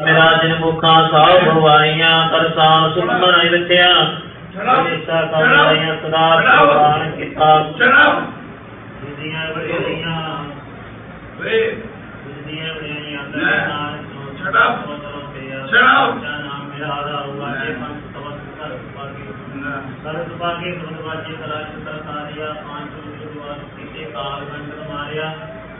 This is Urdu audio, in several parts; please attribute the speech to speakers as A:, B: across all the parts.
A: میرا جن مکھاں صاحب بھواریاں کرساں سمن رکھیاں
B: جناب
A: جناب جناب کتاب
B: جناب
A: جناب جناب جناب جناب جناب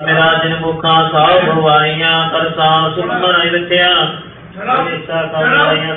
A: میرا جن مکھا ساؤ بھواریاں کرساں سمن رتیاں جنیسا کماریاں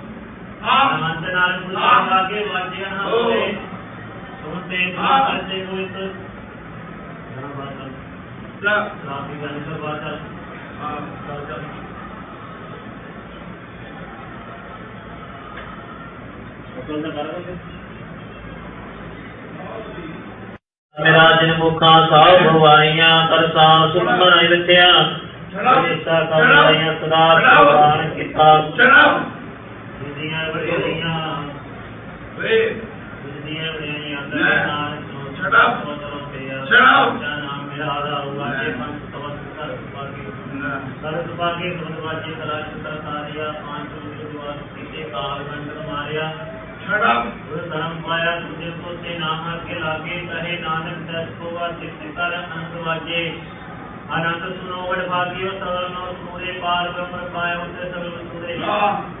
A: میرا جن مکھا ساؤ بھواریاں کرسان سکمن رتیاں سدا کتاب آنند سنو بڑھ بھاگیو سرنو سورے پار برمر پائے اسے سرنو سورے
B: پار برمر پائے